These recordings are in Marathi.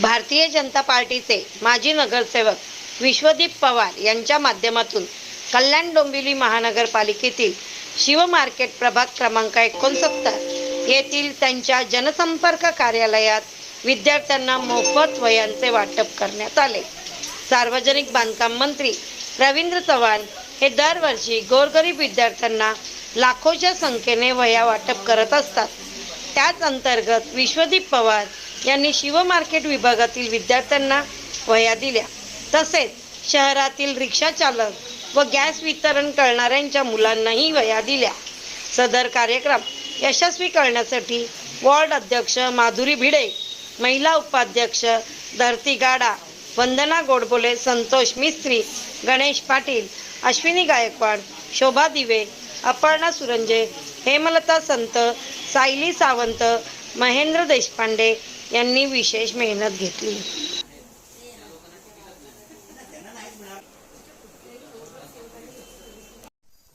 भारतीय जनता पार्टीचे माजी नगरसेवक विश्वदीप पवार यांच्या माध्यमातून कल्याण डोंबिवली महानगरपालिकेतील शिव मार्केट प्रभाग क्रमांक एकोणसत्तर येथील त्यांच्या जनसंपर्क कार्यालयात विद्यार्थ्यांना मोफत वयांचे वाटप करण्यात आले. सार्वजनिक बांधकाम मंत्री रवींद्र चव्हाण हे दरवर्षी गोरगरीब विद्यार्थ्यांना लाखोच्या संख्येने वया वाटप करत असतात. त्याच अंतर्गत विश्वदीप पवार यांनी शिव मार्केट विभागातील विद्यार्थ्यांना वह्या दिल्या. तसेच शहरातील रिक्षा चालक व गॅस वितरण करणाऱ्यांच्या मुलांनाही वह्या दिल्या. सदर कार्यक्रम यशस्वी करण्यासाठी वॉर्ड अध्यक्ष माधुरी भिडे महिला उपाध्यक्ष धरती गाडा वंदना गोडबोले संतोष मिस्त्री गणेश पाटील अश्विनी गायकवाड शोभा दिवे अपर्णा सुरंजे हेमलता संत सायली सावंत महेंद्र देशपांडे यांनी विशेष मेहनत घेतली.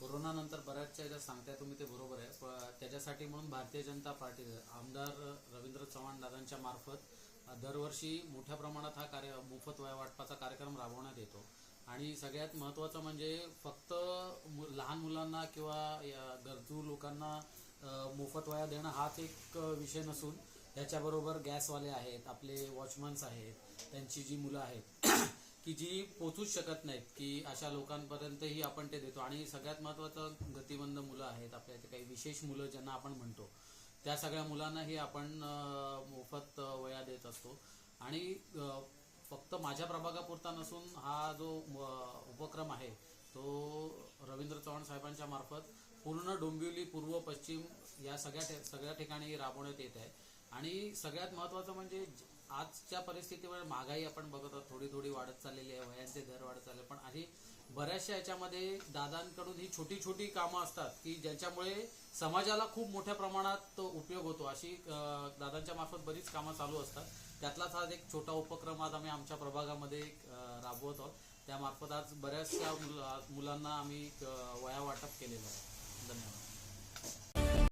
कोरोनानंतर बऱ्याचशा याच्यात सांगताय तुम्ही ते बरोबर आहे त्याच्यासाठी म्हणून भारतीय जनता पार्टी आमदार रवींद्र चव्हाण दादांच्या मार्फत दरवर्षी मोठ्या प्रमाणात हा कार्य मोफत वया वाटपाचा कार्यक्रम राबवण्यात येतो. आणि सगळ्यात महत्त्वाचं म्हणजे फक्त मु- लहान मुलांना किंवा गरजू लोकांना मोफत वाया देणं हाच एक विषय नसून त्याच्याबरोबर गॅसवाले आहेत आपले वॉचमन्स आहेत त्यांची जी मुलं आहेत की जी पोचूच शकत नाहीत की अशा लोकांपर्यंतही आपण ते देतो. आणि सगळ्यात महत्वाचं गतिमंद मुलं आहेत आपल्या इथे काही विशेष मुलं ज्यांना आपण म्हणतो त्या सगळ्या मुलांनाही आपण मोफत वया देत असतो. आणि फक्त माझ्या प्रभागापुरता नसून हा जो उपक्रम आहे तो साहेबांच्या मार्फत पूर्ण डोंबिवली पूर्व पश्चिम या सगळ्या सगळ्या ठिकाणी राबवण्यात येत आहे. आणि सगळ्यात महत्वाचं म्हणजे आजच्या परिस्थितीमुळे महागाई आपण बघत आहोत. थोडी थोडी वाढत चाललेली आहे वयांचे दर वाढत चालले पण आणि बऱ्याचशा याच्यामध्ये दादांकडून ही छोटी छोटी कामं असतात की ज्याच्यामुळे समाजाला खूप मोठ्या प्रमाणात उपयोग होतो. अशी दादांच्या मार्फत बरीच कामं चालू असतात. त्यातलाच आज एक छोटा उपक्रम आज आम्ही आमच्या प्रभागामध्ये राबवत आहोत. त्यामार्फत आज बऱ्याचशा मुलांना आम्ही वया वाटप केलेलं आहे. धन्यवाद.